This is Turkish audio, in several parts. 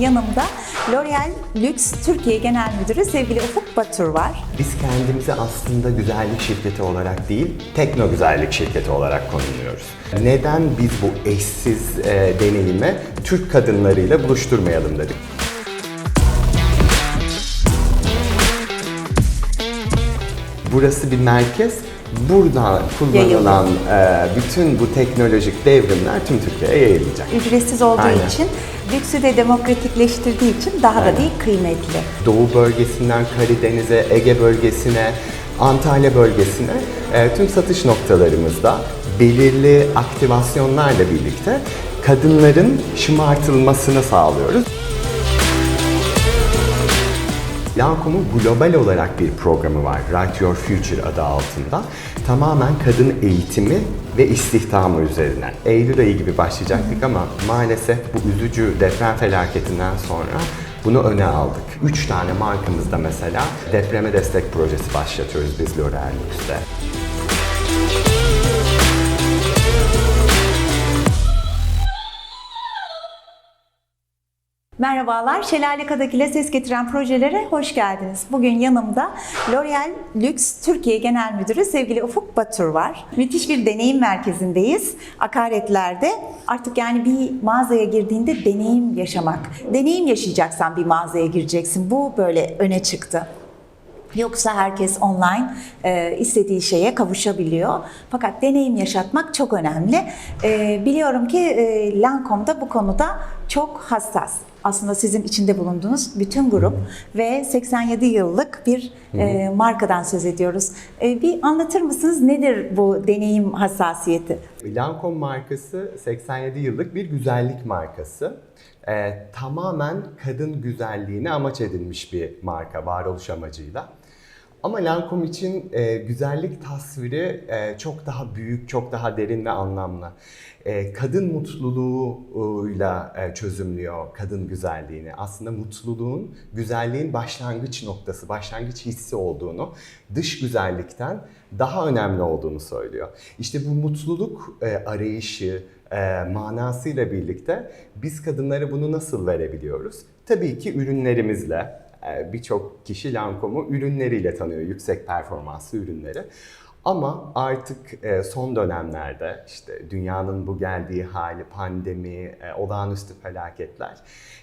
yanımda L'Oreal Lüks Türkiye Genel Müdürü sevgili Ufuk Batur var. Biz kendimizi aslında güzellik şirketi olarak değil, tekno güzellik şirketi olarak konumluyoruz. Neden biz bu eşsiz e, deneyimi Türk kadınlarıyla buluşturmayalım dedik. Burası bir merkez. Burada kullanılan e, bütün bu teknolojik devrimler tüm Türkiye'ye yayılacak. Ücretsiz olduğu Aynen. için, lüksü de demokratikleştirdiği için daha da Aynen. bir kıymetli. Doğu bölgesinden Karadeniz'e, Ege bölgesine, Antalya bölgesine e, tüm satış noktalarımızda belirli aktivasyonlarla birlikte kadınların şımartılmasını sağlıyoruz. Lancome'un global olarak bir programı var. Write Your Future adı altında. Tamamen kadın eğitimi ve istihdamı üzerine. Eylül ayı gibi başlayacaktık ama maalesef bu üzücü deprem felaketinden sonra bunu öne aldık. Üç tane markamızda mesela depreme destek projesi başlatıyoruz biz L'Oreal Lux'te. Merhabalar, Şelale Kadakil'e ses getiren projelere hoş geldiniz. Bugün yanımda L'Oreal Lüks Türkiye Genel Müdürü sevgili Ufuk Batur var. Müthiş bir deneyim merkezindeyiz. Akaretler'de. Artık yani bir mağazaya girdiğinde deneyim yaşamak. Deneyim yaşayacaksan bir mağazaya gireceksin. Bu böyle öne çıktı. Yoksa herkes online e, istediği şeye kavuşabiliyor. Fakat deneyim yaşatmak çok önemli. E, biliyorum ki e, Lancome'da bu konuda çok hassas. Aslında sizin içinde bulunduğunuz bütün grup ve 87 yıllık bir e, markadan söz ediyoruz. E, bir anlatır mısınız nedir bu deneyim hassasiyeti? Lancome markası 87 yıllık bir güzellik markası. Ee, tamamen kadın güzelliğine amaç edilmiş bir marka varoluş amacıyla. Ama Lancome için e, güzellik tasviri e, çok daha büyük, çok daha derin ve anlamlı. E, kadın mutluluğuyla e, çözümlüyor kadın güzelliğini. Aslında mutluluğun, güzelliğin başlangıç noktası, başlangıç hissi olduğunu, dış güzellikten daha önemli olduğunu söylüyor. İşte bu mutluluk e, arayışı, e, manasıyla birlikte biz kadınlara bunu nasıl verebiliyoruz? Tabii ki ürünlerimizle. E, Birçok kişi Lancome'u ürünleriyle tanıyor, yüksek performanslı ürünleri. Ama artık e, son dönemlerde işte dünyanın bu geldiği hali, pandemi, e, olağanüstü felaketler,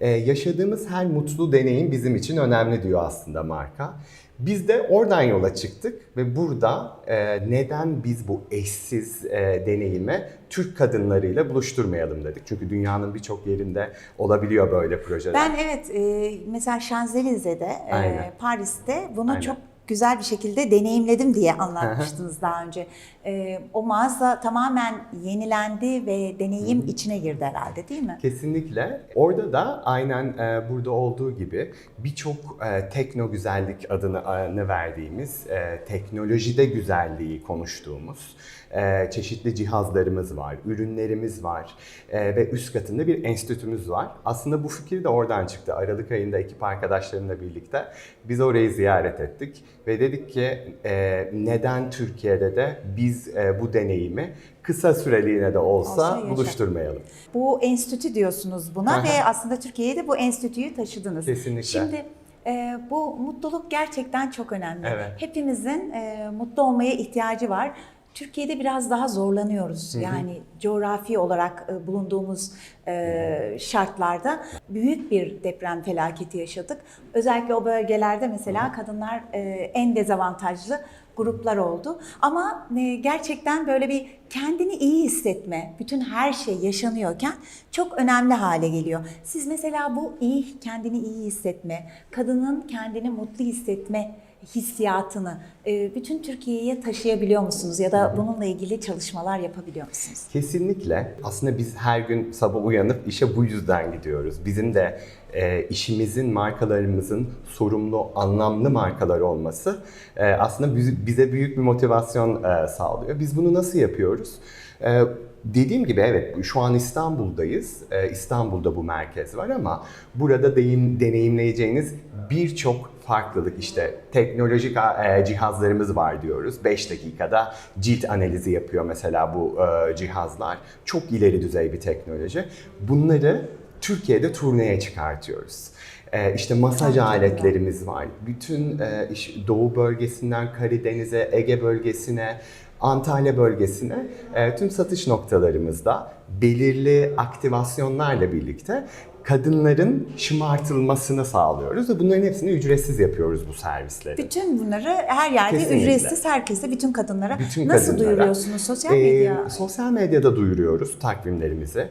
yaşadığımız her mutlu deneyim bizim için önemli diyor aslında marka. Biz de oradan yola çıktık ve burada e, neden biz bu eşsiz e, deneyimi Türk kadınlarıyla buluşturmayalım dedik. Çünkü dünyanın birçok yerinde olabiliyor böyle projeler. Ben evet e, mesela Şanzelize'de, e. Paris'te bunu Aynen. çok güzel bir şekilde deneyimledim diye anlatmıştınız daha önce. E, o mağaza tamamen yenilendi ve deneyim içine girdi herhalde değil mi? Kesinlikle. Orada da aynen e, burada olduğu gibi birçok e, tekno güzellik adını adını verdiğimiz, e, teknolojide güzelliği konuştuğumuz e, çeşitli cihazlarımız var, ürünlerimiz var e, ve üst katında bir enstitümüz var. Aslında bu fikir de oradan çıktı. Aralık ayında ekip arkadaşlarımla birlikte biz orayı ziyaret ettik ve dedik ki e, neden Türkiye'de de biz e, bu deneyimi kısa süreliğine de olsa, yaşa- buluşturmayalım. Bu enstitü diyorsunuz buna Aha. ve aslında Türkiye'ye de bu enstitüyü taşıdınız. Kesinlikle. Şimdi e, bu mutluluk gerçekten çok önemli. Evet. Hepimizin e, mutlu olmaya ihtiyacı var. Türkiye'de biraz daha zorlanıyoruz. Yani coğrafi olarak e, bulunduğumuz e, şartlarda büyük bir deprem felaketi yaşadık. Özellikle o bölgelerde mesela kadınlar e, en dezavantajlı gruplar oldu. Ama gerçekten böyle bir kendini iyi hissetme, bütün her şey yaşanıyorken çok önemli hale geliyor. Siz mesela bu iyi kendini iyi hissetme, kadının kendini mutlu hissetme hissiyatını e, bütün Türkiye'ye taşıyabiliyor musunuz ya da bununla ilgili çalışmalar yapabiliyor musunuz? Kesinlikle. Aslında biz her gün sabah uyanıp işe bu yüzden gidiyoruz. Bizim de e, işimizin, markalarımızın sorumlu, anlamlı markalar olması e, aslında biz- bize büyük bir motivasyon e, sağlıyor. Biz bunu nasıl yapıyoruz? E, dediğim gibi evet şu an İstanbul'dayız. E, İstanbul'da bu merkez var ama burada deyim, deneyimleyeceğiniz birçok farklılık işte teknolojik e, cihazlarımız var diyoruz. 5 dakikada cilt analizi yapıyor mesela bu e, cihazlar. Çok ileri düzey bir teknoloji. Bunları Türkiye'de turneye çıkartıyoruz. Ee, işte masaj Çok aletlerimiz var. Bütün e, iş- Doğu bölgesinden Karadeniz'e, Ege bölgesine, Antalya bölgesine e, tüm satış noktalarımızda belirli aktivasyonlarla birlikte kadınların şımartılmasını sağlıyoruz ve bunların hepsini ücretsiz yapıyoruz bu servisleri. Bütün bunları her yerde Kesinlikle. ücretsiz herkese, bütün kadınlara Bütün nasıl kadınlara. duyuruyorsunuz sosyal medya? sosyal medyada duyuruyoruz takvimlerimizi.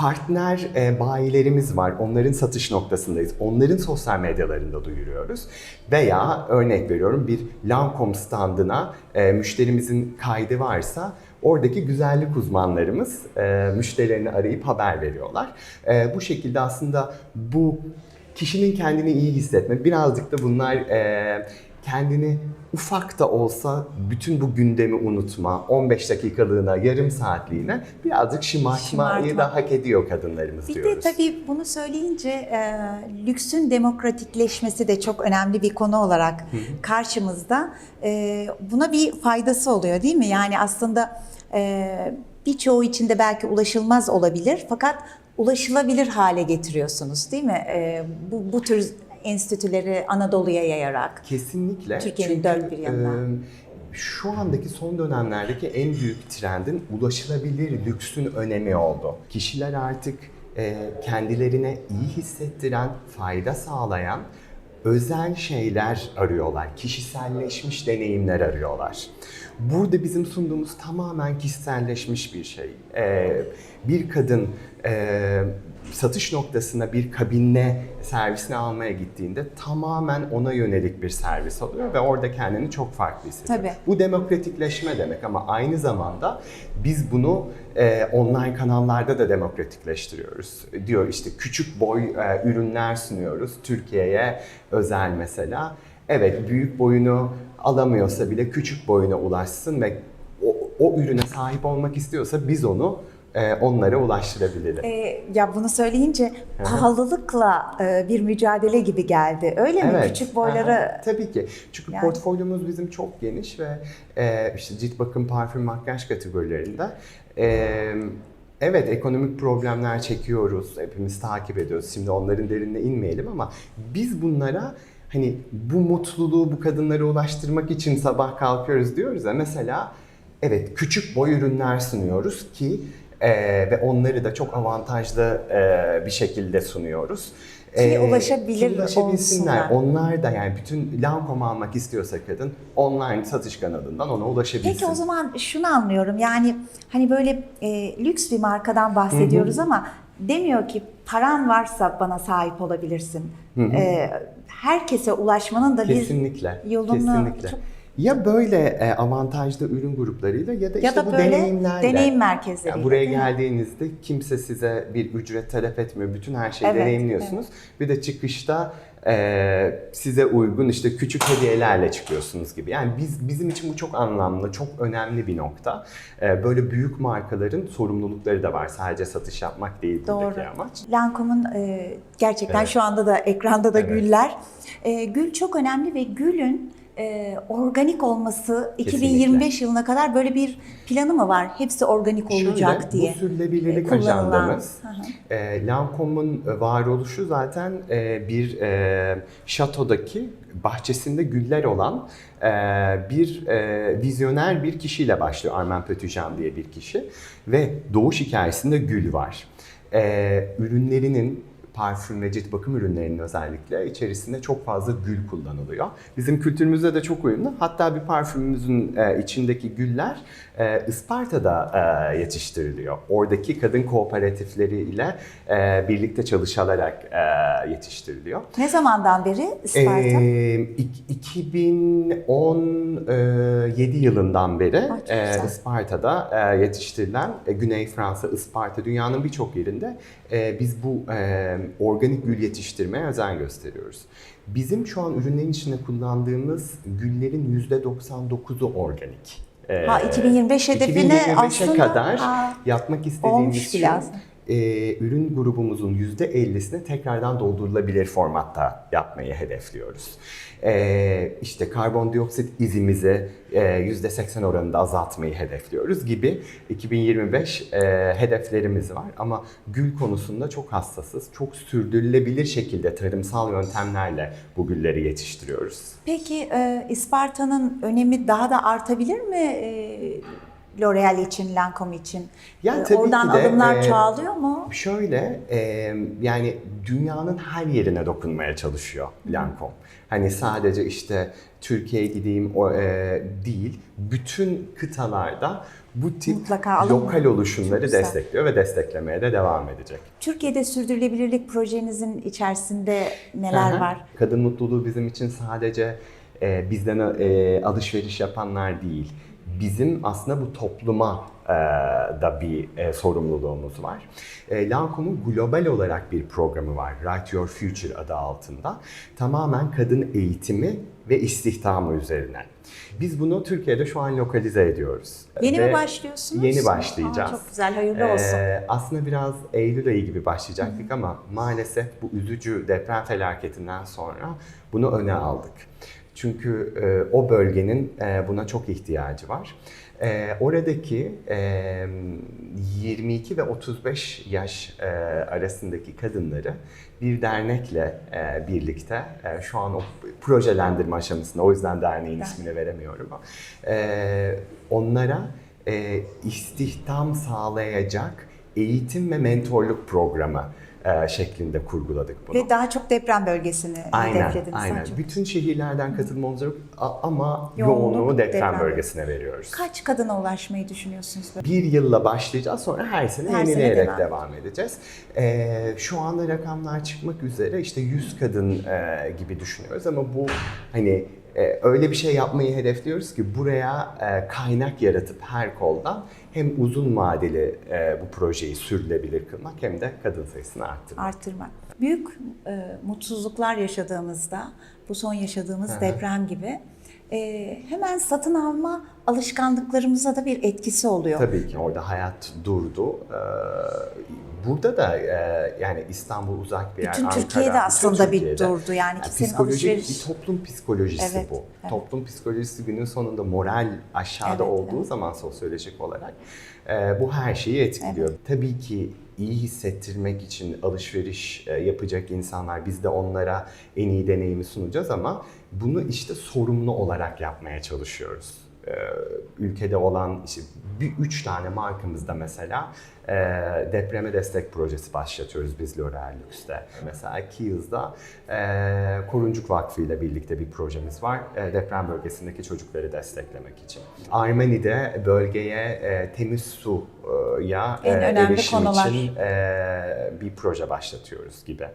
Partner e, bayilerimiz var. Onların satış noktasındayız. Onların sosyal medyalarında duyuruyoruz. Veya örnek veriyorum bir Lancome standına e, müşterimizin kaydı varsa oradaki güzellik uzmanlarımız e, müşterilerini arayıp haber veriyorlar. E, bu şekilde aslında bu kişinin kendini iyi hissetme, birazcık da bunlar e, kendini ufak da olsa bütün bu gündemi unutma, 15 dakikalığına, yarım saatliğine birazcık şımartmayı Şımartma. da hak ediyor kadınlarımız Bir diyoruz. de tabii bunu söyleyince e, lüksün demokratikleşmesi de çok önemli bir konu olarak karşımızda. E, buna bir faydası oluyor değil mi? Yani aslında e, birçoğu içinde belki ulaşılmaz olabilir fakat ulaşılabilir hale getiriyorsunuz değil mi? E, bu, bu tür enstitüleri Anadolu'ya yayarak. Kesinlikle. Türkiye'nin dört bir yanına. e, şu andaki son dönemlerdeki en büyük trendin ulaşılabilir lüksün önemi oldu. Kişiler artık e, kendilerine iyi hissettiren, fayda sağlayan özel şeyler arıyorlar. Kişiselleşmiş deneyimler arıyorlar. Burada bizim sunduğumuz tamamen kişiselleşmiş bir şey. E, bir kadın e, satış noktasına bir kabinle servisini almaya gittiğinde tamamen ona yönelik bir servis alıyor ve orada kendini çok farklı hissediyor. Tabii. Bu demokratikleşme demek ama aynı zamanda biz bunu e, online kanallarda da demokratikleştiriyoruz. Diyor işte küçük boy e, ürünler sunuyoruz Türkiye'ye özel mesela. Evet büyük boyunu alamıyorsa bile küçük boyuna ulaşsın ve o, o ürüne sahip olmak istiyorsa biz onu e, onlara ulaştırabiliriz. E, ya bunu söyleyince pahalılıkla e, bir mücadele gibi geldi. Öyle mi? Küçük boylara aha, tabii ki. Çünkü Yani- portfolyomuz bizim çok geniş ve e, işte cilt bakım, parfüm, makyaj kategorilerinde e, evet ekonomik problemler çekiyoruz. Hepimiz takip ediyoruz. Şimdi onların derinine inmeyelim ama biz bunlara hani bu mutluluğu bu kadınlara ulaştırmak için sabah kalkıyoruz diyoruz ya mesela evet küçük boy ürünler sunuyoruz ki e, ve onları da çok avantajlı e, bir şekilde sunuyoruz. Ki ulaşabilir ulaşabilsinler. Onlar da yani bütün Lancome almak istiyorsa kadın online satış kanalından ona ulaşabilsin. Peki o zaman şunu anlıyorum yani hani böyle e, lüks bir markadan bahsediyoruz ama demiyor ki paran varsa bana sahip olabilirsin. E, herkese ulaşmanın da Kesinlikle. bir yolunu kesinlikle. çok- Ya böyle e, avantajlı ürün gruplarıyla ya da ya işte da bu böyle deneyimlerle. deneyim merkezleriyle. Yani buraya geldiğinizde kimse size bir ücret talep etmiyor. Bütün her şeyi Evet, deneyimliyorsunuz. Bir de çıkışta e, size uygun işte küçük hediyelerle çıkıyorsunuz gibi. Yani biz bizim için bu çok anlamlı, çok önemli bir nokta. E, böyle büyük markaların sorumlulukları da var. Sadece satış yapmak değil buradaki Doğru. amaç. Lancome'un e, gerçekten Evet. şu anda da ekranda da Evet. güller. E, gül çok önemli ve gülün e, organik olması Kesinlikle. 2025 yılına kadar böyle bir planı mı var? Hepsi organik olacak Şöyle, diye. Bu sürdürülebilirlik e, ajandamız. Hı hı. E, varoluşu zaten e, bir e, şatodaki bahçesinde güller olan e, bir e, vizyoner bir kişiyle başlıyor. Armand Petitjean diye bir kişi. Ve doğuş hikayesinde gül var. E, ürünlerinin parfüm ve cilt bakım ürünlerinin özellikle içerisinde çok fazla gül kullanılıyor. Bizim kültürümüzde de çok uyumlu. Hatta bir parfümümüzün e, içindeki güller e, Isparta'da e, yetiştiriliyor. Oradaki kadın kooperatifleriyle e, birlikte çalışılarak e, yetiştiriliyor. Ne zamandan beri Isparta? İk- 2017 yılından beri çok e. Isparta'da e, yetiştirilen e, Güney Fransa, Isparta dünyanın birçok yerinde e, biz bu e, organik gül yetiştirmeye özen gösteriyoruz. Bizim şu an ürünlerin içinde kullandığımız güllerin %99'u organik. Ha, 2025 hedefine 2025'e aslında- kadar Ha, yapmak istediğimiz şey aslında. E, ürün grubumuzun %50'sini tekrardan doldurulabilir formatta yapmayı hedefliyoruz. E, işte karbondioksit izimizi e, %80 oranında azaltmayı hedefliyoruz gibi 2025 e, hedeflerimiz var. Ama gül konusunda çok hassasız, çok sürdürülebilir şekilde tarımsal yöntemlerle bu gülleri yetiştiriyoruz. Peki e, ispartanın önemi daha da artabilir mi e, L'Oreal için, Lancome için? Ya E, tabii Oradan ki de, adımlar e, çoğalıyor mu? Şöyle, e, yani dünyanın her yerine dokunmaya çalışıyor Lancome. Hani sadece işte Türkiye'ye gideyim o e, değil, bütün kıtalarda bu tip Mutlaka lokal oluşumları Çok güzel. destekliyor ve desteklemeye de devam edecek. Türkiye'de sürdürülebilirlik projenizin içerisinde neler var? Kadın mutluluğu bizim için sadece e, bizden e, alışveriş yapanlar değil. Bizim aslında bu topluma e, da bir e, sorumluluğumuz var. E, Lancome'un global olarak bir programı var. Write Your Future adı altında. Tamamen kadın eğitimi ve istihdamı üzerine. Biz bunu Türkiye'de şu an lokalize ediyoruz. Yeni Ve mi başlıyorsunuz? Yeni başlayacağız. Aa, çok güzel, hayırlı olsun. Ee, aslında biraz Eylül ayı gibi başlayacaktık ama maalesef bu üzücü deprem felaketinden sonra bunu öne aldık. Çünkü e, o bölgenin e, buna çok ihtiyacı var. E, oradaki e, 22 ve 35 yaş e, arasındaki kadınları bir dernekle e, birlikte e, şu an o projelendirme aşamasında o yüzden derneğin ismini veremiyorum. E, onlara e, istihdam sağlayacak eğitim ve mentorluk programı e, şeklinde kurguladık bunu. Ve daha çok deprem bölgesini Aynen, hedeflediniz. aynen. Çok- Bütün şehirlerden katılmamız yok ama Yoğunluk yoğunluğu deprem, deprem bölgesine veriyoruz. Kaç kadına ulaşmayı düşünüyorsunuz? böyle? Bir yılla başlayacağız sonra her sene Her sene yenileyerek devam devam, edeceğiz. Ee, şu anda rakamlar çıkmak üzere işte 100 kadın e, gibi düşünüyoruz ama bu hani e, öyle bir şey yapmayı hedefliyoruz ki buraya e, kaynak yaratıp her koldan hem uzun vadeli e, bu projeyi sürdürülebilir kılmak hem de kadın sayısını arttırmak. Artırmak. Büyük e, mutsuzluklar yaşadığımızda, bu son yaşadığımız Hı hı. deprem gibi e, hemen satın alma alışkanlıklarımıza da bir etkisi oluyor. Tabii ki orada hayat durdu. Ee, burada da e, yani İstanbul uzak bir yer, Bütün Ankara, Türkiye'de bütün aslında bir Türkiye'de. durdu. Yani kimsenin psikolojik alışveriş- bir toplum psikolojisi Evet, bu. evet. Toplum psikolojisi günün sonunda moral aşağıda Evet, olduğu evet. zaman sosyolojik olarak e, bu her şeyi etkiliyor. Tabii ki iyi hissettirmek için alışveriş e, yapacak insanlar biz de onlara en iyi deneyimi sunacağız ama bunu işte sorumlu olarak yapmaya çalışıyoruz. E, ülkede olan işte bir üç tane markamızda mesela e, depreme destek projesi başlatıyoruz biz L'Oreal Lux'te. Mesela Kiehl's'da e, Koruncuk Vakfı ile birlikte bir projemiz var. E, deprem bölgesindeki çocukları desteklemek için. Armani'de bölgeye e, temiz suya En önemli erişim konular. için e, bir proje başlatıyoruz gibi.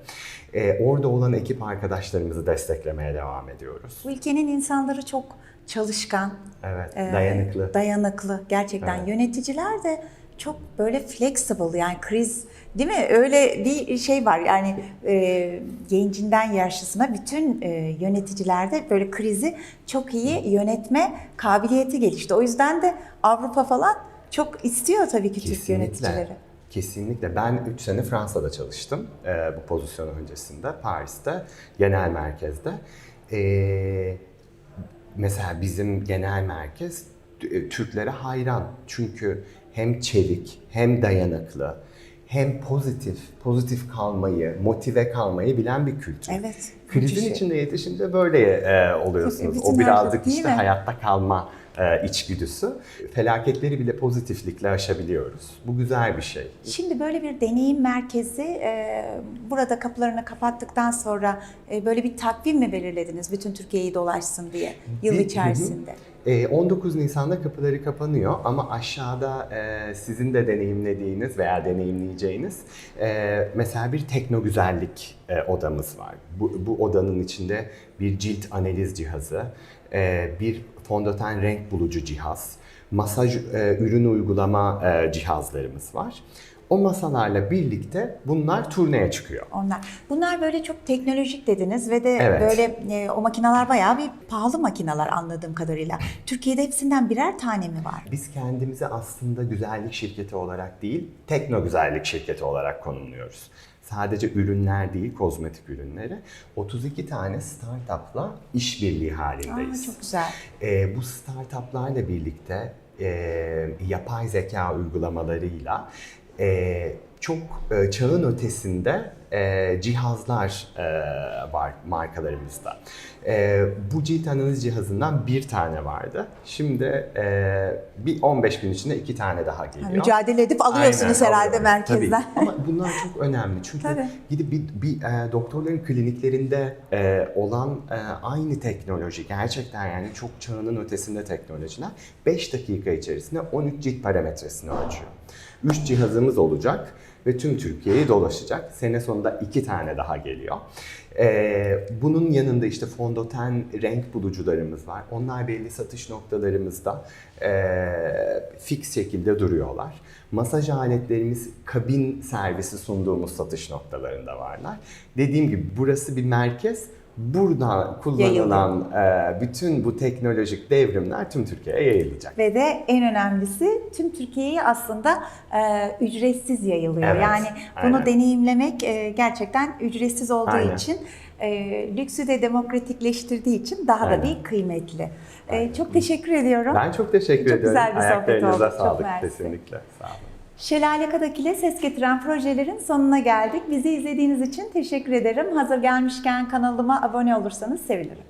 E, orada olan ekip arkadaşlarımızı desteklemeye devam ediyoruz. Bu ülkenin insanları çok çalışkan, Evet, e, dayanıklı. dayanıklı. Gerçekten Evet. yöneticiler de çok böyle flexible yani kriz değil mi? Öyle bir şey var yani e, gencinden yaşlısına bütün e, yöneticilerde böyle krizi çok iyi yönetme kabiliyeti gelişti. O yüzden de Avrupa falan çok istiyor tabii ki Türk yöneticileri. Kesinlikle. Ben 3 sene Fransa'da çalıştım e, bu pozisyon öncesinde. Paris'te, genel merkezde. E, mesela bizim genel merkez e, Türklere hayran. Çünkü hem çevik, hem dayanıklı, hem pozitif, pozitif kalmayı, motive kalmayı bilen bir kültür. Evet. Krizin içinde yetişince böyle e, oluyorsunuz. Bütün o birazcık işte mi? hayatta kalma e, içgüdüsü. Felaketleri bile pozitiflikle aşabiliyoruz. Bu güzel bir şey. Şimdi böyle bir deneyim merkezi e, burada kapılarını kapattıktan sonra e, böyle bir takvim mi belirlediniz bütün Türkiye'yi dolaşsın diye yıl içerisinde? E, 19 Nisan'da kapıları kapanıyor ama aşağıda e, sizin de deneyimlediğiniz veya deneyimleyeceğiniz e, mesela bir tekno güzellik e, odamız var. Bu, bu odanın içinde bir cilt analiz cihazı, e, bir fondöten renk bulucu cihaz, masaj e, ürün uygulama e, cihazlarımız var. O masalarla birlikte bunlar turneye çıkıyor. Onlar. Bunlar böyle çok teknolojik dediniz ve de Evet. böyle e, o makineler bayağı bir pahalı makineler anladığım kadarıyla. Türkiye'de hepsinden birer tane mi var? Biz kendimizi aslında güzellik şirketi olarak değil, tekno güzellik şirketi olarak konumluyoruz. Sadece ürünler değil, kozmetik ürünleri. 32 tane startupla işbirliği halindeyiz. Aa, çok güzel. Ee, bu startuplarla birlikte e, yapay zeka uygulamalarıyla e, çok e, çağın ötesinde e, cihazlar e, var markalarımızda. E, bu cilt analiz cihazından bir tane vardı. Şimdi e, bir 15 gün içinde iki tane daha geliyor. Ha, mücadele edip alıyorsunuz Aynen, herhalde alıyoruz. merkezden. Tabii. Ama bunlar çok önemli çünkü Tabii. gidip bir, bir e, doktorların kliniklerinde e, olan e, aynı teknoloji gerçekten yani çok çağının ötesinde teknolojiler 5 dakika içerisinde 13 cilt parametresini ölçüyor. 3 cihazımız olacak ve tüm Türkiye'yi dolaşacak. Sene sonunda iki tane daha geliyor. E, bunun yanında işte fondöten renk bulucularımız var. Onlar belli satış noktalarımızda e, fix şekilde duruyorlar. Masaj aletlerimiz kabin servisi sunduğumuz satış noktalarında varlar. Dediğim gibi burası bir merkez. Burada kullanılan e, bütün bu teknolojik devrimler tüm Türkiye'ye yayılacak. Ve de en önemlisi tüm Türkiye'ye aslında e, ücretsiz yayılıyor. Evet, yani bunu aynen. deneyimlemek e, gerçekten ücretsiz olduğu Aynen. için e, lüksü de demokratikleştirdiği için daha da Aynen. bir kıymetli. E, çok teşekkür ediyorum. Ben çok teşekkür Çok ediyorum. güzel bir sohbet oldu. Çok sağlık mersi. kesinlikle. Sağ olun. Şelale Kadakil'e ses getiren projelerin sonuna geldik. Bizi izlediğiniz için teşekkür ederim. Hazır gelmişken kanalıma abone olursanız sevinirim.